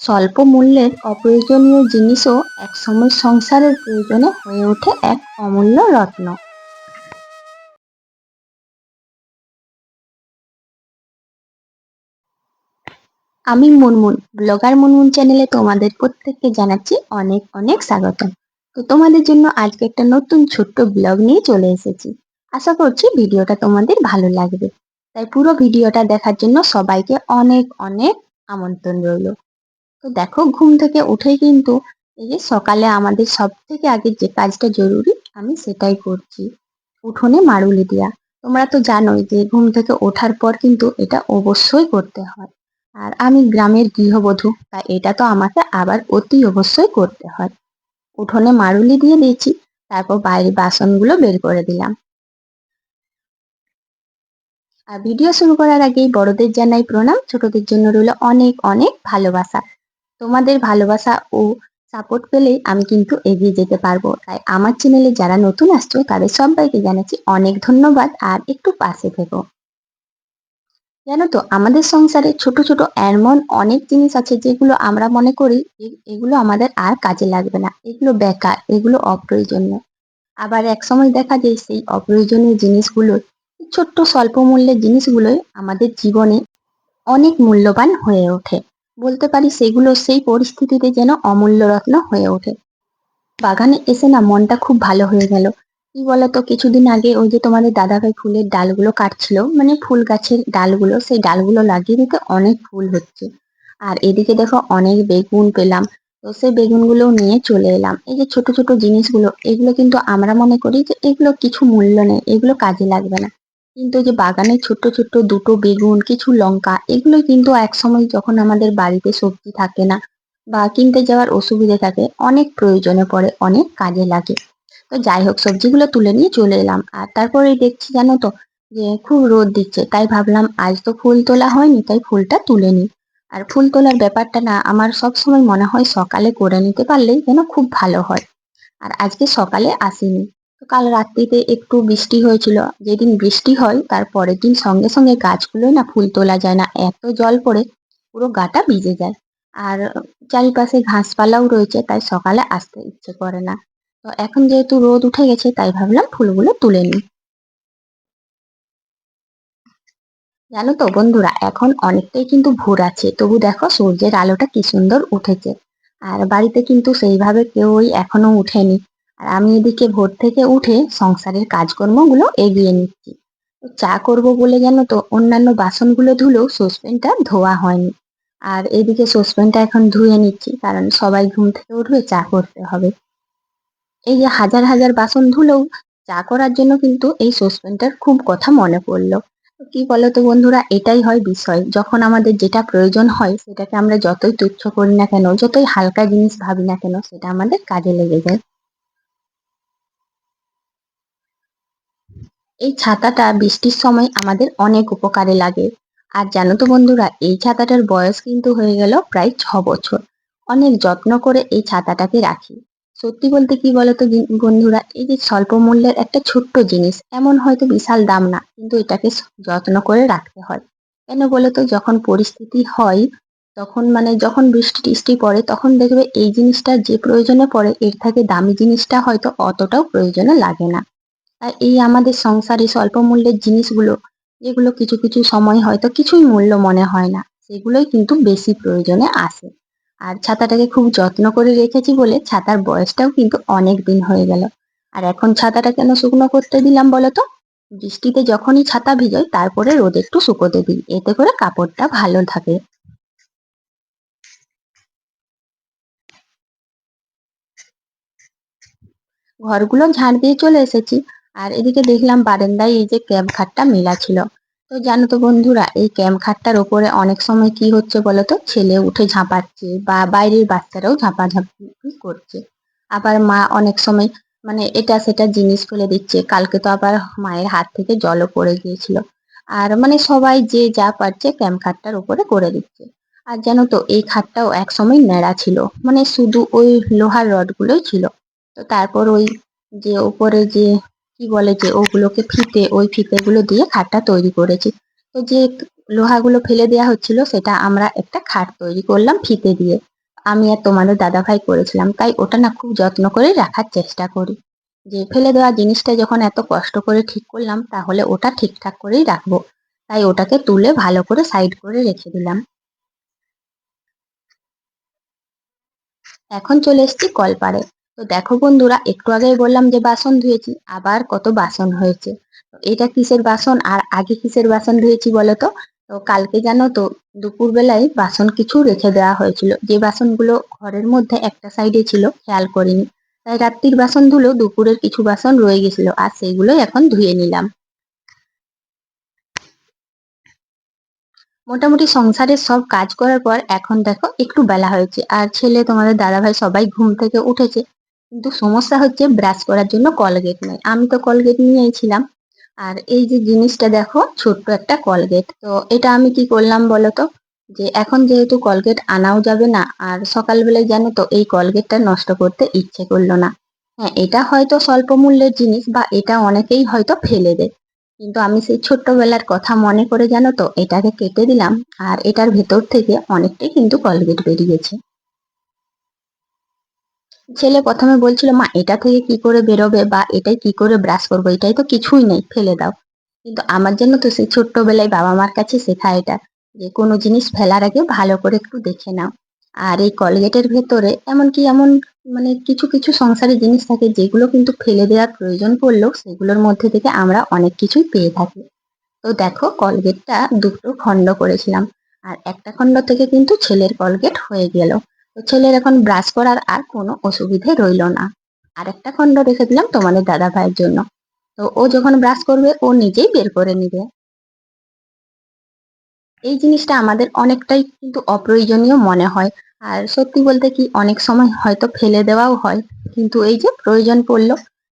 স্বল্প মূল্যের অপ্রয়োজনীয় জিনিসও একসময় সংসারের প্রয়োজনে হয়ে ওঠে এক অমূল্য রত্ন। আমি মুনমুন, ব্লগার মুনমুন চ্যানেলে তোমাদের প্রত্যেককে জানাচ্ছি অনেক অনেক স্বাগতম। তো তোমাদের জন্য আজকে একটা নতুন ছোট্ট ব্লগ নিয়ে চলে এসেছি। আশা করছি ভিডিওটা তোমাদের ভালো লাগবে। তাই পুরো ভিডিওটা দেখার জন্য সবাইকে অনেক অনেক আমন্ত্রণ রইল। তো দেখো, ঘুম থেকে উঠেই কিন্তু এই যে সকালে আমাদের সব থেকে আগে যে কাজটা জরুরি, আমি সেটাই করছি। উঠোনে মারুলি দেওয়া তোমরা তো জানোই যে ঘুম থেকে ওঠার পর কিন্তু এটা অবশ্যই করতে হয়। আর আমি গ্রামের গৃহবধূ, তাই এটা তো আমাকে আবার অতি অবশ্যই করতে হয়। উঠোনে মারুলি দিয়ে দিয়েছি, তারপর বাইরে বাসনগুলো বের করে দিলাম। আর ভিডিও শুরু করার আগেই বড়দের জানাই প্রণাম। ছোটদের জন্য রইল অনেক অনেক ভালোবাসা। তোমাদের ভালোবাসা ও সাপোর্ট পেলেই আমি কিন্তু এগিয়ে যেতে পারব। তাই আমার চ্যানেলে যারা নতুন আসছো, তাদের সবাইকে জানাচ্ছি অনেক ধন্যবাদ আর একটু পাশে থেকো। জানো তো, আমাদের সংসারে ছোট ছোট এমন অনেক জিনিস আছে যেগুলো আমরা মনে করি এগুলো আমাদের আর কাজে লাগবে না। এগুলো বেকার, এগুলো অপ্রয়োজনীয়। আবার এক সময় দেখা যায় সেই অপ্রয়োজনীয় জিনিসগুলো, ছোট্ট স্বল্প মূল্যের জিনিসগুলোই আমাদের জীবনে অনেক মূল্যবান হয়ে ওঠে। বলতে পারি সেগুলো সেই পরিস্থিতিতে যেন অমূল্য রত্ন হয়ে ওঠে। বাগানে এসে না মনটা খুব ভালো হয়ে গেল। কি বলতো, কিছুদিন আগে ওই যে তোমাদের দাদাভাই ফুলের ডালগুলো কাটছিল মানে ফুল গাছের ডালগুলো, সেই ডালগুলো লাগিয়ে দিতে অনেক ফুল হচ্ছে। আর এদিকে দেখো অনেক বেগুন পেলাম, তো সেই বেগুনগুলো নিয়ে চলে এলাম। এই যে ছোট ছোট জিনিসগুলো, এগুলো কিন্তু আমরা মনে করি যে এগুলো কিছু মূল্য নেই, এগুলো কাজে লাগবে না। কিন্তু যে বাগানে ছোট্ট ছোট্ট দুটো বেগুন, কিছু লঙ্কা, এগুলো কিন্তু এক সময় যখন আমাদের বাড়িতে সবজি থাকে না বা কিনতে যাওয়ার অসুবিধে থাকে, অনেক প্রয়োজনে পড়ে, অনেক কাজে লাগে। তো যাই হোক, সবজিগুলো তুলে নিয়ে চলে এলাম। আর তারপরে দেখছি জানো তো যে খুব রোদ দিচ্ছে, তাই ভাবলাম আজ তো ফুল তোলা হয়নি, তাই ফুলটা তুলে নিই। আর ফুল তোলার ব্যাপারটা না আমার সব সময় মনে হয় সকালে করে নিতে পারলেই যেন খুব ভালো হয়। আর আজকে সকালে আসিনি। কাল রাত্রিতে একটু বৃষ্টি হয়েছিল। যেদিন বৃষ্টি হয়, তার পরের দিন সঙ্গে সঙ্গে গাছগুলোই না ফুল তোলা যায় না। এত জল পড়ে, পুরো গাটা ভিজে যায়। আর চারিপাশে ঘাসপালাও রয়েছে, তাই সকালে আসতে ইচ্ছে করে না। তো এখন যেহেতু রোদ উঠে গেছে, তাই ভাবলাম ফুলগুলো তুলে নিই। জানো তো বন্ধুরা, এখন অনেকটাই কিন্তু ভোর আছে। তবু দেখো সূর্যের আলোটা কি সুন্দর উঠেছে। আর বাড়িতে কিন্তু সেইভাবে কেউই এখনও উঠেনি। আর আমি এদিকে ভোর থেকে উঠে সংসারের কাজকর্মগুলো এগিয়ে নিচ্ছি। চা করব বলে জানো তো, অন্যান্য বাসনগুলো ধুলেও সসপ্যানটা ধোয়া হয়নি। আর এদিকে সসপ্যানটা এখন ধুয়ে নিচ্ছি, কারণ সবাই ঘুম থেকে উঠবে, চা করতে হবে। এই যে হাজার হাজার বাসন ধুলেও চা করার জন্য কিন্তু এই সসপ্যানটার খুব কথা মনে পড়ল। কি বলতো বন্ধুরা, এটাই হয় বিষয়। যখন আমাদের যেটা প্রয়োজন হয়, সেটাকে আমরা যতই তুচ্ছ করি না কেন, যতই হালকা জিনিস ভাবি না কেন, সেটা আমাদের কাজে লেগে যায়। এই ছাতাটা বৃষ্টির সময় আমাদের অনেক উপকারে লাগে। আর জানো তো বন্ধুরা, এই ছাতাটার বয়স কিন্তু হয়ে গেল প্রায় ছ বছর। অনেক যত্ন করে এই ছাতাটাকে রাখি। সত্যি বলতে কি বলতো বন্ধুরা, এই যে স্বল্প মূল্যের একটা ছোট্ট জিনিস, এমন হয়তো বিশাল দাম না, কিন্তু এটাকে যত্ন করে রাখতে হয়। কেন বলতো যখন পরিস্থিতি হয়, তখন মানে যখন বৃষ্টি টিষ্টি পড়ে, তখন দেখবে এই জিনিসটা যে প্রয়োজনে পড়ে, এর থেকে দামি জিনিসটা হয়তো অতটাও প্রয়োজনে লাগে না। আর এই আমাদের সংসারে স্বল্প মূল্যের জিনিসগুলো, যেগুলো কিছু কিছু সময় হয়তো কিছুই মূল্য মনে হয় না, সেগুলোই কিন্তু বেশি প্রয়োজনে আসে। আর ছাতাটাকে খুব যত্ন করে রেখেছি বলে ছাতার বয়সটাও কিন্তু অনেক দিন হয়ে গেল। আর এখন ছাতাটা কেন শুকনো করতে দিলাম বলো তো? বৃষ্টিতে যখনই ছাতা ভিজোয়, তারপরে রোদে একটু শুকোতে দিই, এতে করে কাপড়টা ভালো থাকে। ঘরগুলো ঝাড় দিয়ে চলে এসেছি। আর এদিকে দেখলাম বারান্দায় এই যে ক্যাব খাটটা মেলা ছিল। তো জানো তো বন্ধুরা, এই ক্যাম্প খাটটার ওপরে অনেক সময় কি হচ্ছে বলতো ছেলে উঠে ঝাঁপাচ্ছে বা বাইরের বাচ্চারাও ঝাঁপাঝাঁপি করছে। আবার মা অনেক সময় মানে এটা সেটা জিনিস ফেলে দিচ্ছে। কালকে তো আবার মায়ের হাত থেকে জলও পড়ে গিয়েছিল। আর মানে সবাই যে যা পারছে ক্যাম্প খাটটার উপরে করে দিচ্ছে। আর জানো তো, এই খাটটাও এক সময় ন্যাড়া ছিল। মানে শুধু ওই লোহার রডগুলোই ছিল। তো তারপর ওই যে উপরে যে কি বলে যে ওগুলোকে ফিতে, ওই ফিতেগুলো দিয়ে খাটটা তৈরি করেছি। তো যে লোহাগুলো ফেলে দেওয়া হচ্ছিল, সেটা আমরা একটা খাট তৈরি করলাম ফিতে দিয়ে। আমি আর তোমাদের দাদাভাই করেছিলাম, তাই ওটা না খুব যত্ন করে রাখার চেষ্টা করি। যে ফেলে দেওয়া জিনিসটা যখন এত কষ্ট করে ঠিক করলাম, তাহলে ওটা ঠিকঠাক করেই রাখব। তাই ওটাকে তুলে ভালো করে সাইড করে রেখে দিলাম। এখন চলে এসেছি কলপাড়ে। তো দেখো বন্ধুরা, একটু আগেই বললাম যে বাসন ধুয়েছি, আবার কত বাসন হয়েছে। এটা কিসের বাসন আর আগে কিসের বাসন ধুয়েছি বলো তো? তো কালকে জানো তো, দুপুরবেলায় বাসন কিছু রেখে দেওয়া হয়েছিল। যে বাসনগুলো ঘরের মধ্যে একটা সাইডে ছিল, খেয়াল করিনি। তাই রাত্রির বাসন ধুলো, দুপুরের কিছু বাসন রয়ে গেছিল, আর সেইগুলোই এখন ধুয়ে নিলাম। মোটামুটি সংসারের সব কাজ করার পর এখন দেখো একটু বেলা হয়েছে, আর ছেলে তোমাদের দাদাভাই সবাই ঘুম থেকে উঠেছে। কিন্তু সমস্যা হচ্ছে ব্রাশ করার জন্য কলগেট নেই আমি তো কলগেট নিয়েছিলাম আর এই যে জিনিসটা দেখো, ছোট্ট একটা কলগেট তো এটা আমি কি করলাম বলো তো? যে এখন যেহেতু কলগেট আনাও যাবে না, আর সকালবেলায় জানো তো, এই কলগেটটা নষ্ট করতে ইচ্ছে করল না। হ্যাঁ এটা হয়তো স্বল্প মূল্যের জিনিস বা এটা অনেকেই হয়তো ফেলে দেয়। কিন্তু আমি সেই ছোট্টবেলার কথা মনে করে জানো তো, এটাকে কেটে দিলাম। আর এটার ভেতর থেকে অনেকটাই কিন্তু কলগেট বেরিয়েছে। ছেলে প্রথমে বলছিল, মা, এটা থেকে কি করে বেরোবে বা এটাই কি করে ব্রাশ করব? এটাই তো কিছুই নেই, ফেলে দাও। কিন্তু আমার জন্য তো সেই ছোট্টবেলায় বাবা মার কাছে শেখা এটা, যে কোনো জিনিস ফেলার আগে ভালো করে একটু দেখে নাও। আর এই কলগেটের ভেতরে এমনকি এমন মানে কিছু কিছু সংসারে জিনিস থাকে যেগুলো কিন্তু ফেলে দেওয়ার প্রয়োজন পড়লেও সেগুলোর মধ্যে থেকে আমরা অনেক কিছুই পেয়ে থাকি। তো দেখো, কলগেটটা দুটো খণ্ড করেছিলাম, আর একটা খণ্ড থেকে কিন্তু ছেলের কলগেট হয়ে গেল। ছেলের এখন ব্রাশ করার আর কোনো অসুবিধে রইল না। আর একটা খণ্ড রেখে দিলাম তোমাদের দাদা ভাইয়ের জন্য। তো ও যখন ব্রাশ করবে, ও নিজেই বের করে নিবে। এই জিনিসটা আমাদের অনেকটাই কিন্তু অপ্রয়োজনীয় মনে হয়। আর সত্যি বলতে কি, অনেক সময় হয়তো ফেলে দেওয়াও হয়। কিন্তু এই যে প্রয়োজন পড়ল,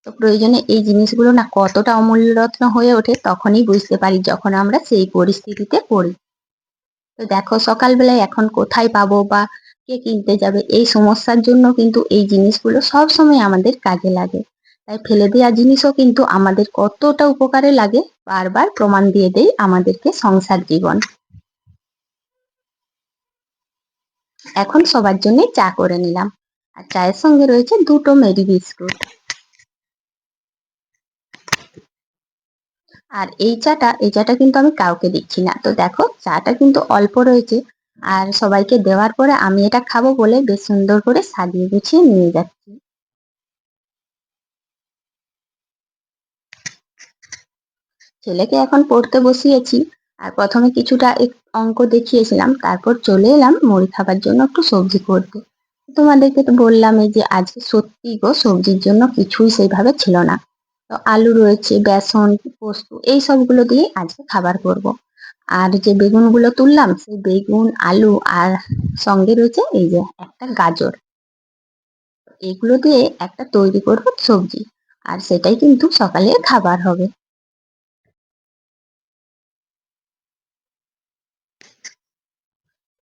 তো প্রয়োজনে এই জিনিসগুলো না কতটা অমূল্যরত্ন হয়ে ওঠে তখনই বুঝতে পারি যখন আমরা সেই পরিস্থিতিতে পড়ি। তো দেখো সকালবেলায় এখন কোথায় পাবো বা কে কিনতে যাবে। এই সমস্যার জন্য কিন্তু এই জিনিসগুলো সব সময় আমাদের কাজে লাগে। তাই ফেলে দেওয়া জিনিসও কিন্তু আমাদের কতটা উপকারে লাগে, বারবার প্রমাণ দিয়ে দেয় আমাদেরকে সংসার জীবন। এখন সবার জন্য চা করে নিলাম। আর চায়ের সঙ্গে রয়েছে দুটো মেরি বিস্কুট। আর এই চাটা এই চাটা কিন্তু আমি কাউকে দিচ্ছি না। তো দেখো, চাটা কিন্তু অল্প রয়েছে। আর সবাইকে দেওয়ার পরে আমি এটা খাব বলে বেশ সুন্দর করে সাজিয়ে গুছিয়ে নিয়ে যাচ্ছি। ছেলেকে এখন পড়তে বসিয়েছি আর প্রথমে কিছুটা অঙ্ক দেখিয়েছিলাম, তারপর চলে এলাম মুড়ি খাবার জন্য একটু সবজি করতে। তোমাদেরকে তো বললাম এই যে আজকে সত্যি গো, সবজির জন্য কিছুই সেইভাবে ছিল না। তো আলু রয়েছে, বেসন, পোস্ত, এই সবগুলো দিয়ে আজকে খাবার করব। আর যে বেগুনগুলো তুললাম, সেই বেগুন, আলু আর সঙ্গে রয়েছে এই যে একটা গাজর। এগুলো দিয়ে একটা তৈরি করব সবজি, আর সেটাই কিন্তু সকালে খাবার হবে।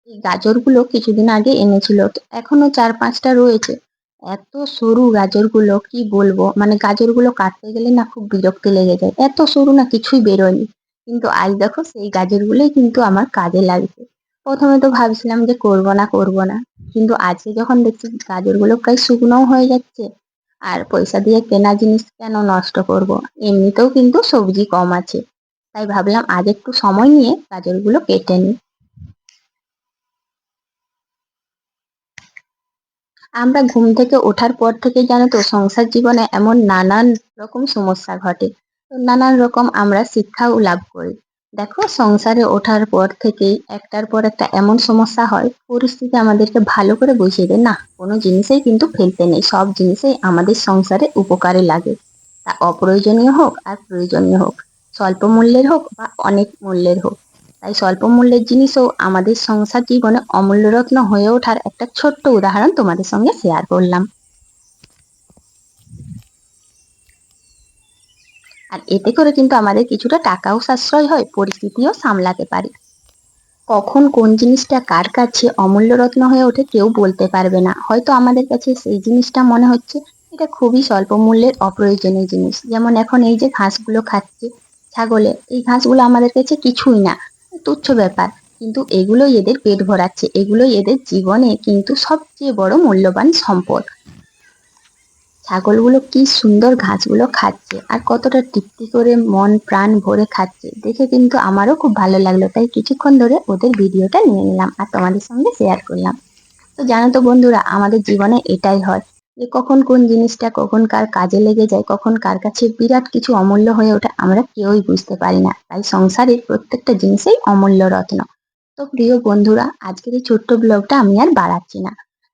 এই গাজরগুলো কিছুদিন আগে এনেছিল এখনও চার পাঁচটা রয়েছে। এত সরু গাজরগুলো, কি বলব? মানে গাজরগুলো কাটতে গেলে না খুব বিরক্তি লেগে যায়। এত সরু না কিছুই বেরোয়নি। কিন্তু আজ দেখো সেই গাজরগুলোই কিন্তু আমার কাজে লাগছে প্রথমে তো ভাবছিলাম যে করব না করব না। কিন্তু আজকে যখন দেখছি গাজরগুলো প্রায় শুকনোও হয়ে যাচ্ছে, আর পয়সা দিয়ে কেনা জিনিস কেন নষ্ট করব? এমনিতেও কিন্তু সবজি কম আছে। তাই ভাবলাম আজ একটু সময় নিয়ে গাজরগুলো কেটে নিই। আমরা ঘুম থেকে ওঠার পর থেকে জানো তো সংসার জীবনে এমন নানান রকম সমস্যা ঘটে। নানান রকম আমরা শিক্ষাও লাভ করি। দেখো, সংসারে ওঠার পর থেকেই একটার পর একটা এমন সমস্যা হয়, পরিস্থিতি আমাদেরকে ভালো করে বুঝিয়ে দেয়, না, কোনো জিনিসেই কিন্তু ফেলতে নেই, সব জিনিসেই আমাদের সংসারে উপকারে লাগে। তা অপ্রয়োজনীয় হোক আর প্রয়োজনীয় হোক, স্বল্প মূল্যের হোক বা অনেক মূল্যের হোক। তাই স্বল্প মূল্যের জিনিসও আমাদের সংসার জীবনে অমূল্যরত্ন হয়ে ওঠার একটা ছোট্ট উদাহরণ তোমাদের সঙ্গে শেয়ার করলাম। আর এতে করে কিন্তু আমাদের কিছুটা টাকাও সাশ্রয় হয়, পরিস্থিতিও সামলাতে পারি। কখন কোন জিনিসটা কার কাছে অমূল্য রত্ন হয়ে ওঠে কেউ বলতে পারবে না। হয়তো আমাদের কাছে সেই জিনিসটা মনে হচ্ছে, এটা খুবই স্বল্প মূল্যের অপ্রয়োজনীয় জিনিস। যেমন এখন এই যে ঘাসগুলো খাচ্ছে, ছাগলে, এই ঘাসগুলো আমাদের কাছে কিছুই না, তুচ্ছ ব্যাপার। কিন্তু এগুলোই এদের পেট ভরাচ্ছে, এগুলোই এদের জীবনে কিন্তু সবচেয়ে বড় মূল্যবান সম্পদ। ছাগলগুলো কি সুন্দর ঘাসগুলো খাচ্ছে আর কতটা তৃপ্তি করে মন প্রাণ ভরে খাচ্ছে, দেখে কিন্তু আমারও খুব ভালো লাগল। তাই কিছুক্ষণ ধরে ওদের ভিডিওটা নিয়ে নিলাম আর তোমাদের সঙ্গে শেয়ার করলাম। তো জানো তো বন্ধুরা, আমাদের জীবনে এটাই হয় যে কখন কোন জিনিসটা কখন কার কাজে লেগে যায়, কখন কার কাছে বিরাট কিছু অমূল্য হয়ে ওঠে, আমরা কেউই বুঝতে পারি না। তাই সংসারের প্রত্যেকটা জিনিসেই অমূল্য রত্ন। তো প্রিয় বন্ধুরা, আজকের এই ছোট্ট ব্লগটা আমি আর বাড়াচ্ছি না।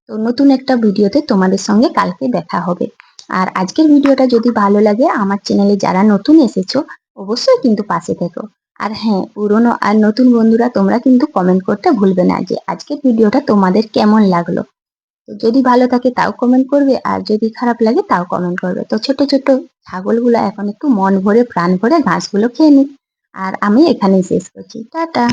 তো নতুন একটা ভিডিওতে তোমাদের সঙ্গে কালকে দেখা হবে। আর আজকের ভিডিওটা যদি ভালো লাগে, আমার চ্যানেলে যারা নতুন এসেছ, অবশ্যই কিন্তু পাশে থেকো। আর হ্যাঁ পুরনো আর নতুন বন্ধুরা, তোমরা কিন্তু কমেন্ট করতে ভুলবে না যে আজকের ভিডিওটা তোমাদের কেমন লাগল। যদি ভালো থাকে তাও কমেন্ট করবে, আর যদি খারাপ লাগে তাও কমেন্ট করবে। তো ছোট ছোট ছাগলগুলো এখন একটু মন ভরে, প্রাণ ভরে ঘাসগুলো খেয়ে নিক। আর আমি এখানেই শেষ করছি। টাটা!